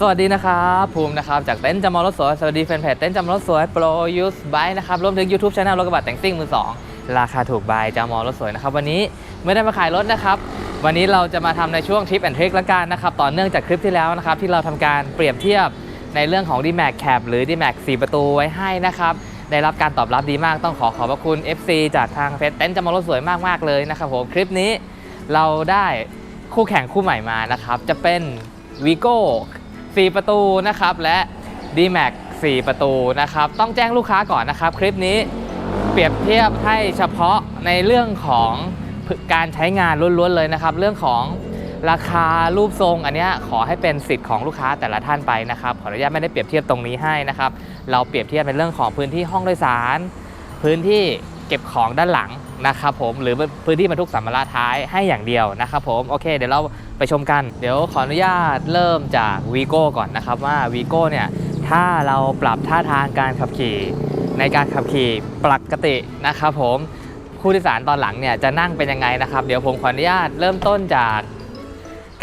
สวัสดีนะครับภูมินะครับจากเต้นท์จำมอรถสวยสวัสดีแฟนเพจเต้นท์จำมอรถสวยโปรยูสบายนะครับรวมถึง YouTube Channel รถกระบะแต่งซิ่งมือสองราคาถูกบายจำมอรถสวยนะครับวันนี้ไม่ได้มาขายรถนะครับวันนี้เราจะมาทำในช่วงทริปแอนทริคละกันนะครับต่อเนื่องจากคลิปที่แล้วนะครับที่เราทำการเปรียบเทียบในเรื่องของ d m a x Cab หรือ d m a x 4 ประตูไว้ให้นะครับได้รับการตอบรับดีมากต้องขอขอบพระคุณ FC จากทางเพจเต้นท์จำมอรถสวยมากๆเลยนะครับผมคลิปนี้เราได้คู่แข่งคู่ใหม่มานะครับจะเป็น Vigo 4 ประตูนะครับและ D-Max 4 ประตูนะครับต้องแจ้งลูกค้าก่อนนะครับ คลิปนี้เปรียบเทียบให้เฉพาะในเรื่องของการใช้งานล้วนๆเลยนะครับ เรื่องของราคารูปทรงอันนี้ขอให้เป็นสิทธิ์ของลูกค้าแต่ละท่านไปนะครับ ขออนุญาตไม่ได้เปรียบเทียบตรงนี้ให้นะครับ เราเปรียบเทียบในเรื่องของพื้นที่ห้องโดยสาร พื้นที่เก็บของด้านหลัง นะครับผมหรือพื้นที่บรรทุกสัมภาระท้ายให้อย่างเดียวนะครับผมโอเค เดี๋ยวเราไปชมกัน เดี๋ยวขออนุญาตเริ่มจากวีโก้ก่อนนะครับว่าวีโก้เนี่ยถ้าเราปรับท่าทางการขับขี่ในการขับขี่ปกตินะครับผมผู้โดยสารตอนหลังเนี่ยจะนั่งเป็นยังไงนะครับ เดี๋ยวผมขออนุญาตเริ่มต้นจาก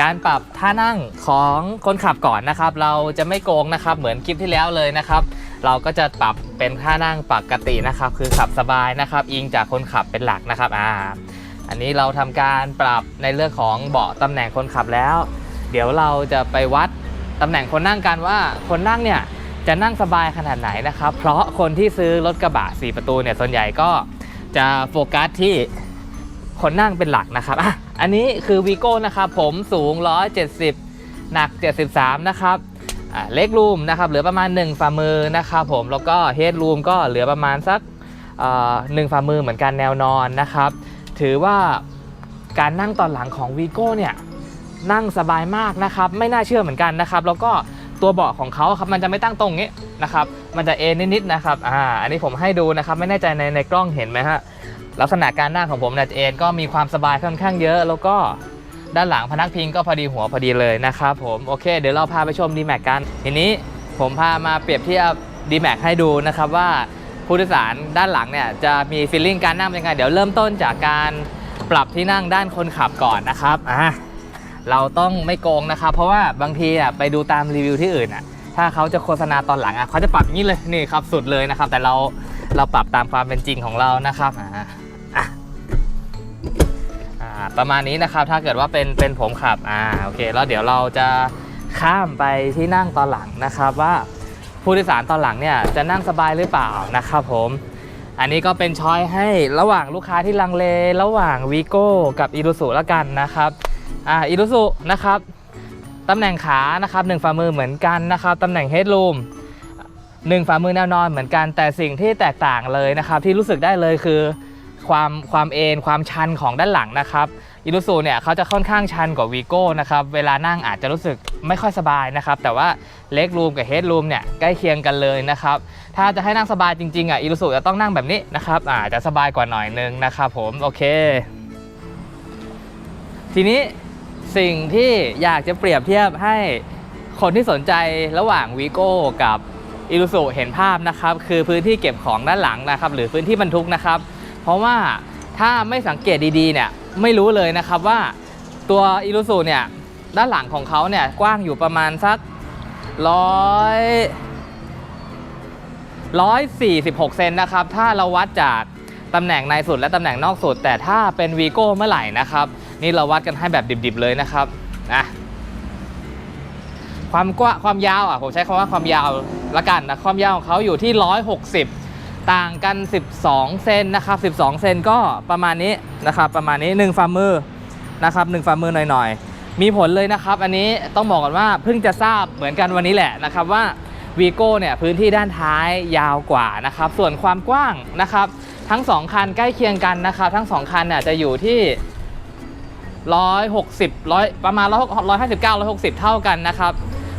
การปรับท่านั่งของคนขับก่อนนะครับ เราจะไม่โกงนะครับ เหมือนคลิปที่แล้วเลยนะครับ เราก็จะปรับ เป็นท่านั่งปกตินะครับ คือขับสบายนะครับ อิงจากคนขับเป็นหลักนะครับอ่าอันนี้เราทำการปรับในเรื่องของเบาะตำแหน่งคนขับแล้ว เดี๋ยวเราจะไปวัดตำแหน่งคนนั่งกันว่าคนนั่งเนี่ยจะนั่งสบายขนาดไหนนะครับ เพราะคนที่ซื้อรถกระบะ4ประตูเนี่ยส่วนใหญ่ก็จะโฟกัสที่คนนั่งเป็นหลักนะครับอะอันนี้คือวีโก้นะครับผมสูง 170 หนัก 73 นะครับ เล็กรูมนะครับเหลือประมาณ 1 ฝ่ามือนะครับผมแล้วก็เฮดรูมก็เหลือประมาณสักหนึ่งฝ่ามือเหมือนกันแนวนอนนะครับ ถือว่าการนั่งตอนหลังของวีโก้เนี่ยนั่งสบายมากนะครับ ไม่น่าเชื่อเหมือนกันนะครับ แล้วก็ตัวเบาะของเขาครับมันจะไม่ตั้งตรงนี้นะครับ มันจะเอ็นนิดๆนะครับอ่าอันนี้ผมให้ดูนะครับ ไม่แน่ใจในในกล้องเห็นไหมฮะลักษณะการนั่งของผมเนี่ยจะเอ็นก็มีความสบายค่อนข้างเยอะ แล้วก็ ด้านหลังพนักพิงก็พอดีหัวพอดีเลยนะครับผมโอเค เดี๋ยวเราพาไปชม d m a x กัน ทีนี้ผมพามาเปรียบเทียบ d m a x ให้ดูนะครับว่าผู้โดยสารด้านหลังเนี่ยจะมีฟีลลิ่งการนั่งเป็นยังไงเดี๋ยวเริ่มต้นจากการปรับที่นั่งด้านคนขับก่อนนะครับอะเราต้องไม่โกงนะครับ เพราะว่าบางทีอะไปดูตามรีวิวที่อื่นอะถ้าเขาจะโฆษณาตอนหลังอะเขาจะปรับอย่างนี้เลยนี่ครับสุดเลยนะครับ แต่เราเราปรับตามความเป็นจริงของเรานะครับอะ ประมาณนี้นะครับถ้าเกิดว่าเป็นเป็นผมขับอ่าโอเคแล้วเดี๋ยวเราจะข้ามไปที่นั่งตอนหลังนะครับว่าผู้โดยสารตอนหลังเนี่ยจะนั่งสบายหรือเปล่านะครับผม อันนี้ก็เป็นช้อยให้ระหว่างลูกค้าที่ลังเล ระหว่างวีโก้กับอี u ู u แล้วกันนะครับอ่าอี u ู u นะครับตำแหน่งขานะครับหนึ่งฝ่ามือเหมือนกันนะครับตำแหน่งเฮด o ูมหนึ่งฝ่ามือแนวนอนเหมือนกันแต่สิ่งที่แตกต่างเลยนะครับที่รู้สึกได้เลยคือ ความความเอนความชันของด้านหลังนะครับอีลูซูเนี่ยเขาจะค่อนข้างชันกว่าวีโก้นะครับเวลานั่งอาจจะรู้สึกไม่ค่อยสบายนะครับแต่ว่าเล็กรูมกับเฮดรูมเนี่ยใกล้เคียงกันเลยนะครับถ้าจะให้นั่งสบายจริงๆอะอีลูซูจะต้องนั่งแบบนี้นะครับอาจจะสบายกว่าหน่อยนึงนะครับผมโอเค ทีนี้สิ่งที่อยากจะเปรียบเทียบให้คนที่สนใจระหว่างวีโก้กับอีลูซูเห็นภาพนะครับ คือพื้นที่เก็บของด้านหลังนะครับ หรือพื้นที่บรรทุกนะครับ เพราะว่าถ้าไม่สังเกตดีๆเนี่ยไม่รู้เลยนะครับว่าตัวอีลูซูเนี่ยด้านหลังของเขาเนี่ยกว้างอยู่ประมาณสักร้อยร้อยสี่สิบหกเซนนะครับ ถ้าเราวัดจากตำแหน่งในสุดและตำแหน่งนอกสุด แต่ถ้าเป็นวีโก้เมื่อไหร่นะครับ นี่เราวัดกันให้แบบดิบๆเลยนะครับอะความกว้างความยาวอะผมใช้คำว่าความยาวละกันนะความยาวของเขาอยู่ที่ 160 ต่างกัน 12 เซนนะครับ 12 เซนก็ประมาณนี้นะครับ ประมาณนี้ 1 ฝ่ามือนะครับ 1 ฝ่ามือหน่อยๆ มีผลเลยนะครับ อันนี้ต้องบอกก่อนว่าเพิ่งจะทราบเหมือนกันวันนี้แหละนะครับว่าวีโก้เนี่ยพื้นที่ด้านท้ายยาวกว่านะครับ ส่วนความกว้างนะครับ ทั้ง 2 คันใกล้เคียงกันนะครับ ทั้ง 2 คันเนี่ยจะอยู่ที่ 160 100 ประมาณ 159 160 เท่ากันนะครับ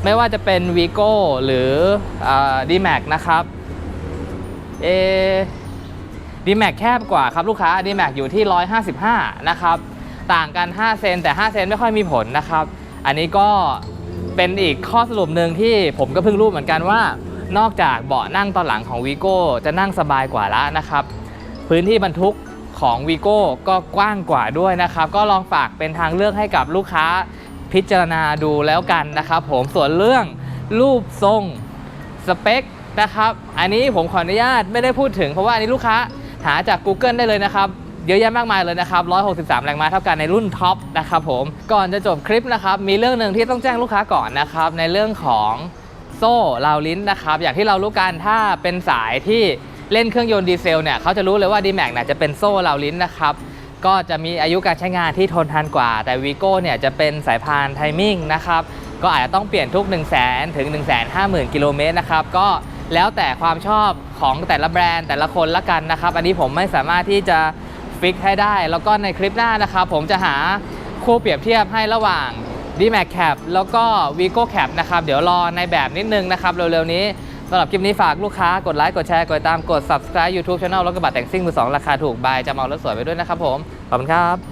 ไม่ว่าจะเป็นวีโก้หรือดีแม็กนะครับ เอดีแม็กแคบกว่าครับลูกค้าดีแม็กอยู่ที่ 155 นะครับ ต่างกัน 5 เซนแต่ 5 เซนไม่ค่อยมีผลนะครับ อันนี้ก็เป็นอีกข้อสรุปหนึ่งที่ผมก็เพิ่งรู้เหมือนกันว่า นอกจากเบาะนั่งตอนหลังของวีโก้จะนั่งสบายกว่าแล้วนะครับ พื้นที่บรรทุกของวีโก้ก็กว้างกว่าด้วยนะครับ ก็ลองฝากเป็นทางเลือกให้กับลูกค้าพิจารณาดูแล้วกันนะครับ ผมส่วนเรื่องรูปทรงสเปค นะครับ อันนี้ผมขออนุญาตไม่ได้พูดถึงเพราะว่าอันนี้ลูกค้าหาจาก Google ได้เลยนะครับเยอะแยะมากมายเลยนะครับ 163 แรงม้าเท่ากันในรุ่นท็อปนะครับผม ก่อนจะจบคลิปนะครับ มีเรื่องหนึ่งที่ต้องแจ้งลูกค้าก่อนนะครับ ในเรื่องของโซ่ราวลิ้นนะครับ อย่างที่เรารู้กันถ้าเป็นสายที่เล่นเครื่องยนต์ดีเซลเนี่ยเขาจะรู้เลยว่า d m a x เนี่ยจะเป็นโซ่ราวลิ้นนะครับ ก็จะมีอายุการใช้งานที่ทนทานกว่า แต่วีโก้เนี่ยจะเป็นสายพานไทมิ่งนะครับ ก็อาจจะต้องเปลี่ยนทุก 1 0 0 0 0แถึง1 5 0 0 0 0 กิโลเมตรนะครับ ก็ แล้วแต่ความชอบของแต่ละแบรนด์แต่ละคนละกันนะครับ อันนี้ผมไม่สามารถที่จะฟิกให้ได้ แล้วก็ในคลิปหน้านะครับ ผมจะหาคู่เปรียบเทียบให้ระหว่าง d m a x Cap แล้วก็ Vigo Cap นะครับ เดี๋ยวรอในแบบนิดนึงนะครับ เร็วๆนี้สำหรับคลิปนี้ฝากลูกค้ากดไลค์ กดแชร์กดติดตามกด subscribe YouTube Channel รถกระบะแต่งซิ่งมือสองราคาถูกบายจะเมารถสวยไปด้วยนะครับผม ขอบคุณครับ